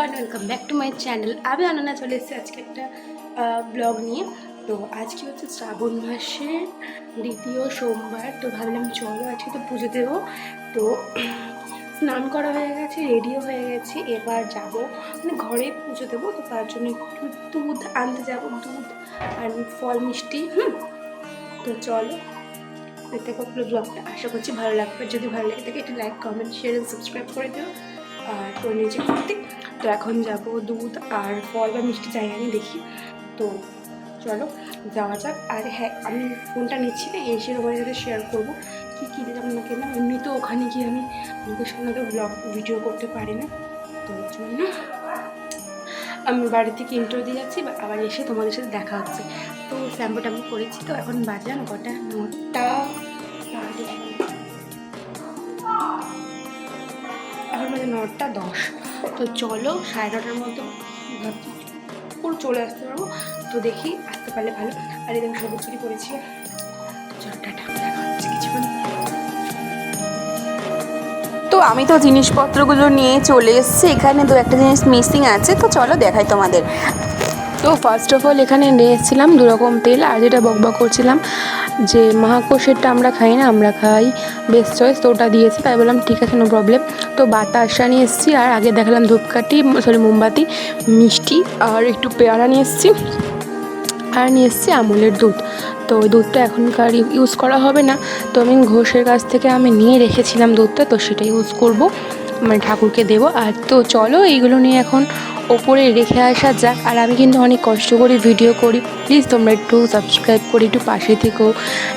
Everyone welcome back to my channel আমি অনন্যা চলে এসেছি আজকে একটা ব্লগ নিয়ে। তো আজকে হচ্ছে শ্রাবণ মাসের দ্বিতীয় সোমবার, তো ভাবলাম চলো আজকে তো পুজো দেবো। তো স্নান করা হয়ে গেছে রেডিও হয়ে গেছে। এবার যাব মানে ঘরে পুজো দেবো, তো তার জন্য একটু দুধ আনতে যাব, দুধ আর ফল মিষ্টি, হুম। তো চলো, দেখতে পুরো ব্লগটা আশা করছি ভালো লাগবে। যদি ভালো লাগে থাকে, একটু লাইক কমেন্ট শেয়ার সাবস্ক্রাইব করে দিও। আর তো নিজে করতে তো এখন যাব দুধ আর ফল বা মিষ্টি যাই আমি, দেখি। তো চলো, যাওয়া যাক। আর হ্যাঁ আমি ফোনটা নিচ্ছি না এসে তোমার সাথে শেয়ার করব। কী কী দিলাম, না কেনা এমনি তো ওখানে গিয়ে আমি লোকের সঙ্গে তো ব্লগ ভিডিও করতে পারি না। তো ওই জন্য আমি বাড়ি থেকে ইন্টারভিউ দিয়ে যাচ্ছি আবার এসে তোমাদের সাথে দেখা হচ্ছে। তো শ্যাম্পু ট্যাম্পু করেছি তো, এখন বাজান কটা? নটা। এখন বাজে নটা দশ। তো চলো সাড়ে নটার মতো পুরো চলে আসতে পারব। তো দেখি আসতে পারলে ভালো। আর এরকম সবুজ চুরি করেছি চলো টাটা। দেখা হচ্ছে কিছুক্ষণ। তো আমি তো জিনিসপত্রগুলো নিয়ে চলে এসেছি। এখানে দু একটা জিনিস মিসিং আছে। তো চলো দেখাই তোমাদের। তো ফার্স্ট অফ অল এখানে নিয়ে এসেছিলাম দু রকম তেল। আর যেটা বকবক করছিলাম যে মহাকোষেরটা আমরা খাই না আমরা খাই বেস্ট চয়েস তো ওটা দিয়েছে, তাই বললাম, ঠিক আছে নো প্রবলেম তো বাতাসা নিয়ে এসেছি, আর আগে দেখালাম ধূপকাঠি সরি মোমবাতি, মিষ্টি, আর একটু পেয়ারা নিয়ে এসেছি, আর নিয়ে এসেছি আমুলের দুধ। তো ওই দুধটা এখনকার ইউজ করা হবে না, তো আমি ঘোষের কাছ থেকে আমি নিয়ে রেখেছিলাম দুধটা, তো সেটা ইউজ করব মানে ঠাকুরকে দেবো। আর তো চলো, এইগুলো নিয়ে এখন ওপরে রেখে আসা যাক, আর আমি কিন্তু অনেক কষ্ট করে ভিডিও করি। প্লিজ তোমরা একটু সাবস্ক্রাইব করে একটু পাশে থেকেও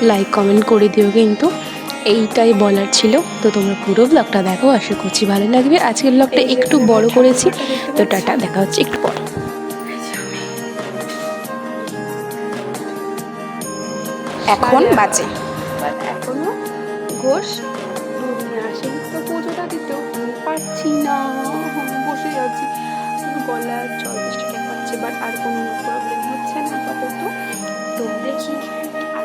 লাইক কমেন্ট করে দিও কিন্তু। এইটাই বলার ছিল। তো তোমরা পুরো ব্লগটা দেখো আশা করছি ভালো লাগবে। আজকের ব্লগটা একটু বড় করেছি। তো টাটা দেখা হচ্ছে একটু পর। এখন বাজে। এখনও ঘোষ আসেনি। তো পুজোটা দিতেও পারছি না। বসে যাচ্ছি শুধু গলা জল বৃষ্টিটা পাচ্ছে বাট আর কোনো প্রবলেম হচ্ছে না আপাতত। তো দেখি।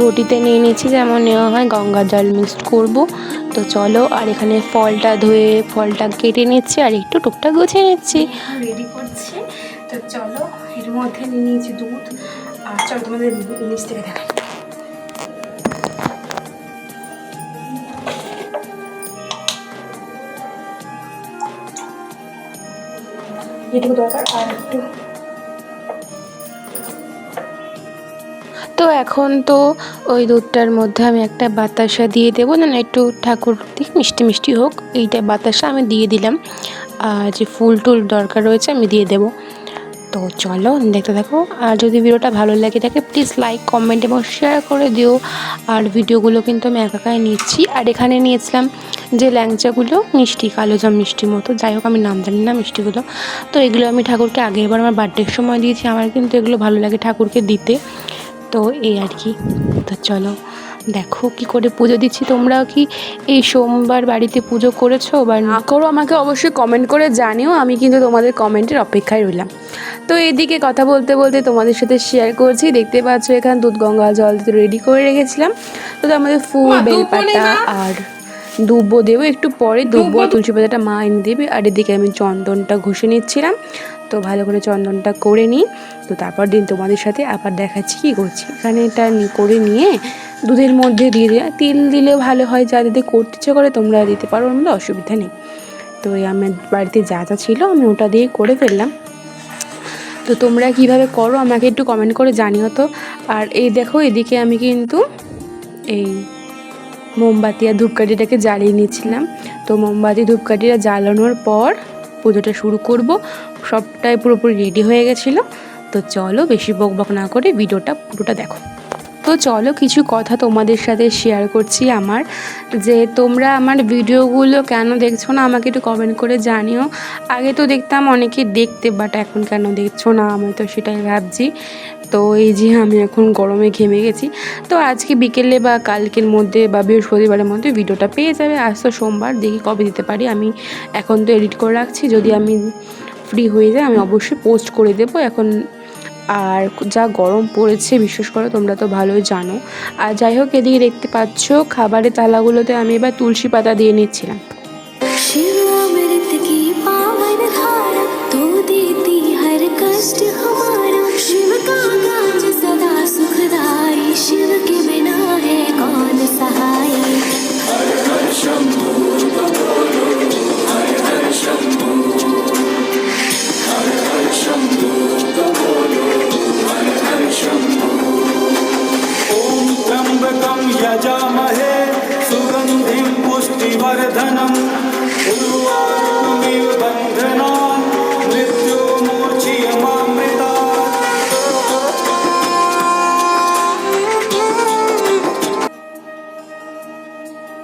ঘটিতে নিয়ে নিচ্ছি, যেমন নেওয়া হয় গঙ্গা জল মিক্সড করব। তো চলো, আর এখানে ফলটা ধুয়ে, ফলটা কেটে নিচ্ছি, আর একটু টুকটাক গুছিয়ে নিচ্ছি। রেডি করছি। তো চলো, এর মধ্যে নিয়ে নিয়েছি দুধ। আর চলো তোমাদের নিচ থেকে দেখাই। যেটুকু দরকার, আর একটু তো এখন তো ওই দুধটার মধ্যে আমি একটা বাতাসা দিয়ে দেবো। না একটু ঠাকুর দিক, মিষ্টি মিষ্টি হোক, এইটা বাতাসা আমি দিয়ে দিলাম। আর যে ফুল টুল দরকার রয়েছে আমি দিয়ে দেবো। তো চলো, দেখতে থাকো। আর যদি ভিডিওটা ভালো লাগে থাকে প্লিজ লাইক কমেন্ট এবং শেয়ার করে দিও। আর ভিডিওগুলো কিন্তু আমি একাকাই নিচ্ছি। আর এখানে নিয়েছিলাম যে ল্যাংচাগুলো, মিষ্টি, কালো জাম মিষ্টির মতো, যাই হোক, আমি নাম জানি না মিষ্টিগুলো। তো এগুলো আমি ঠাকুরকে আগে আগেরবার আমার বার্থডের সময় দিয়েছি। আমার কিন্তু এগুলো ভালো লাগে ঠাকুরকে দিতে। তো এই আর কি। তো চলো দেখো কি করে পুজো দিচ্ছি। তোমরা কি এই সোমবার বাড়িতে পুজো করেছ বা না। করো? আমাকে অবশ্যই কমেন্ট করে জানিও। আমি কিন্তু তোমাদের কমেন্টের অপেক্ষায় রইলাম। তো এদিকে কথা বলতে বলতে তোমাদের সাথে শেয়ার করছি। দেখতে পাচ্ছ এখানে দুধ গঙ্গা জল রেডি করে রেখেছিলাম। তো আমাদের ফুল বেলপাতা আর দুব্বো দেবো একটু পরে দুব্বো তুলসী পাতাটা মা এনে দেবে। আর এদিকে আমি চন্দনটা ঘষে নিচ্ছিলাম। তো ভালো করে চন্দনটা করে নিই। তো তারপর দিন তোমাদের সাথে আবার দেখাচ্ছি কী করছি। এখানে এটা করে নিয়ে দুধের মধ্যে দিয়ে দিয়ে তিল দিলে ভালো হয় যা দিতে করতে ইচ্ছে করে তোমরা দিতে পারো মধ্যে অসুবিধা নেই। তো এই আমার বাড়িতে যা যা ছিল আমি ওটা দিয়ে করে ফেললাম। তো তোমরা কীভাবে করো আমাকে একটু কমেন্ট করে জানিও তো। আর এই দেখো এদিকে আমি কিন্তু এই মোমবাতি আর ধূপকাঠিটাকে জ্বালিয়ে নিয়েছিলাম। তো মোমবাতি, ধূপকাঠিটা জ্বালানোর পর পুজোটা শুরু করব। সবটাই পুরোপুরি রেডি হয়ে গেছিল। তো চলো বেশি বকবক বক না করে ভিডিওটা পুরোটা দেখো। তো চলো কিছু কথা তোমাদের সাথে শেয়ার করছি আমার। যে তোমরা আমার ভিডিওগুলো কেন দেখছ না, আমাকে একটু কমেন্ট করে জানিও। আগে তো দেখতাম অনেকে দেখতে বাট এখন কেন দেখছ না, আমি তো সেটাই ভাবছি। তো এই যে আমি এখন গরমে ঘেমে গেছি। তো আজকে বিকেলে বা কালকের মধ্যে বা বৃহস্পতিবারের মধ্যে ভিডিওটা পেয়ে যাবে। আজ তো সোমবার, দেখি কবে দিতে পারি। আমি এখন তো এডিট করে রাখছি। যদি আমি ফ্রি হয়ে যায় আমি অবশ্যই পোস্ট করে দেবো। এখন আর যা গরম পড়েছে বিশেষ করে তোমরা তো ভালোই জানো আর যাই হোক এদিকে দেখতে পাচ্ছ খাবারের তালাগুলোতে আমি এবার তুলসী পাতা দিয়ে নিচ্ছিলাম शिव अमृत की पावन धारा तू देती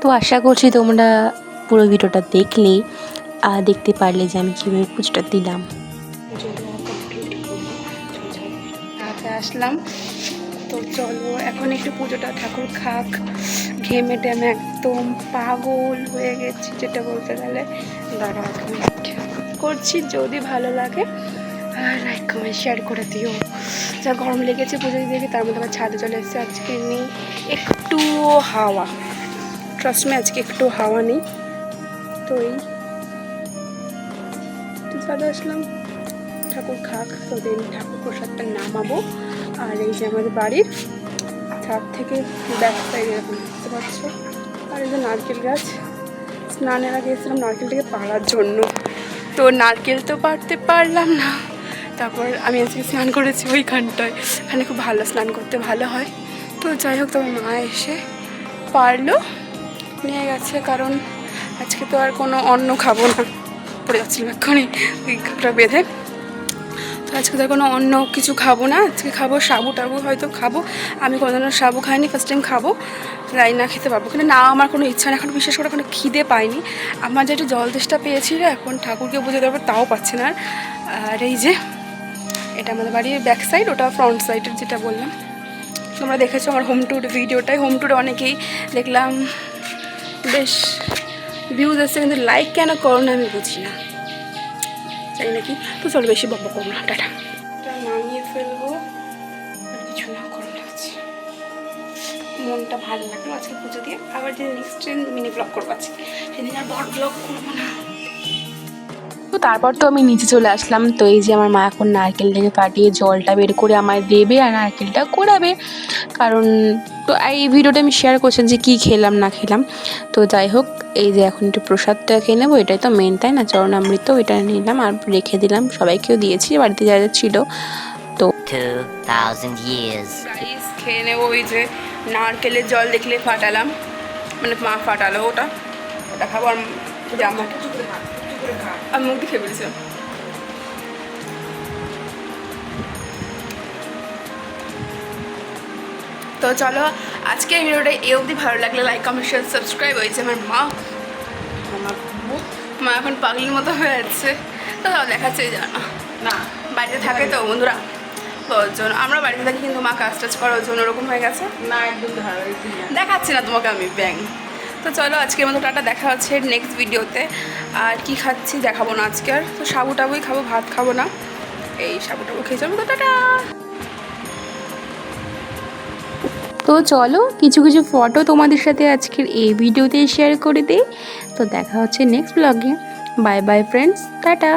তো আশা করছি তোমরা পুরো ভিডিওটা দেখলে, আর দেখতে পারলে যে আমি কীভাবে পুজোটা দিলাম। আসলাম। তো চলো, এখন একটু পুজোটা ঠাকুর খাক। ঘেমে টেমে একদম পাগল হয়ে গেছি, যেটা বলতে গেলে। দাঁড়া করছি যদি ভালো লাগে। আর লাইক কমেন্ট শেয়ার করে দিও। যা গরম লেগেছে পুজো গিয়ে তার মধ্যে আবার ছাদে চলে এসেছে আজকে নেই একটুও হাওয়া। ট্রাস্ট মে আজকে একটু হাওয়া নেই। তো এই। ছাদে আসলাম। ঠাকুর খাক তো দেন ঠাকুর প্রসাদটা নামাবো। আর এই যে আমাদের বাড়ির ছাদ থেকে ব্যাক সাইড এরকম দেখতে পাচ্ছ। আর এই যে নারকেল গাছ। স্নানের আগে এসেছিলাম নারকেলটাকে পাড়ার জন্য। তো নারকেল তো পারতে পারলাম না। তারপর আমি আজকে স্নান করেছি ওইখানটায়। এখানে খুব ভালো স্নান করতে ভালো হয়। তো যাই হোক, তোমার মা এসে পারল। নিয়ে গেছে, কারণ আজকে তো আর কোনো অন্ন খাব না। পড়ে যাচ্ছিলাম এক্ষুনি। ওই বেঁধে। আজকে তো কোনো অন্য কিছু খাব না। আজকে খাব সাবু টাবু হয়তো খাব। আমি কোনোদিনও সাবু খাইনি ফার্স্ট টাইম খাব। রাই না খেতে পারব। কিন্তু না, আমার কোনো ইচ্ছা না এখন বিশেষ করে কোনো খিদে পাইনি। আমার যেটা জল তেষ্টা পেয়েছিল এখন ঠাকুরকে বুঝে দেওয়ার তাও পাচ্ছে না। আর এই যে, এটা আমাদের বাড়ির ব্যাক সাইড ওটা ফ্রন্ট সাইডের যেটা বললাম। তোমরা দেখেছ আমার হোম ট্যুর ভিডিওটাই হোম ট্যুরে অনেকেই দেখলাম, বেশ ভিউজ আসছে, কিন্তু লাইক কেন করো না আমি বুঝি না। জানি নাকি? তো চলো বেশি বকবো করব না। টাটা। নামিয়ে ফেলব। আর কিছু না মনটা ভালো লাগল আজকে পুজো দিয়ে। আবার যে নেক্সট ট্রেন মিনি ব্লগ করব আজকে। সেদিন আর বড় ব্লগ করব না। তারপর তো আমি নিচে চলে আসলাম। তো এই যে আমার মা এখন নারকেলটাকে ফাটিয়ে জলটা বের করে আমায় দেবে আর নারকেলটা কোরাবে। কারণ তো এই ভিডিওটা আমি শেয়ার করছি যে কী খেলাম না খেলাম। তো যাই হোক এই যে এখন একটু প্রসাদটা খেয়ে নেব এটাই তো মেন তাই না? চরণামৃত এটা নিলাম আর রেখে দিলাম। সবাইকেও দিয়েছি বাড়িতে যা যা ছিল। তো 2,000 years. খেয়ে নেব ওই যে নারকেলের জল দেখলে ফাটালাম। মানে মা ফাটালো ওটা। ওটা খাব আর জামা আমি মুখ ফেলেছিলাম তো চলো আজকের ভিডিওটা এ অবধি ভালো লাগলে লাইক কমেন্ট শেয়ার সাবস্ক্রাইব হয়েছে আমার মা আমার মা এখন পাগলির মতো হয়ে যাচ্ছে। তো তাও দেখাচ্ছে জানো না বাড়িতে থাকে তো বন্ধুরা। তো জন্য আমরা বাড়িতে থাকি কিন্তু মা কাজ টাজ করার জন্য ওরকম হয়ে গেছে। না একদম দেখাচ্ছি না তোমাকে আমি ব্যাং। তো চলো, আজকের মতো টাটা, দেখা হচ্ছে নেক্সট ভিডিওতে আর কি খাচ্ছি দেখাবো না আজকে আর। তো সাবু টাবুই খাব, ভাত খাব না। এই সাবু টাবু খেয়ে চলবো তো, টাটা! তো চলো, কিছু কিছু ফটো তোমাদের সাথে আজকের এই ভিডিওতে শেয়ার করে দিই। তো দেখা হচ্ছে নেক্সট ব্লগে বাই বাই ফ্রেন্ডস টাটা!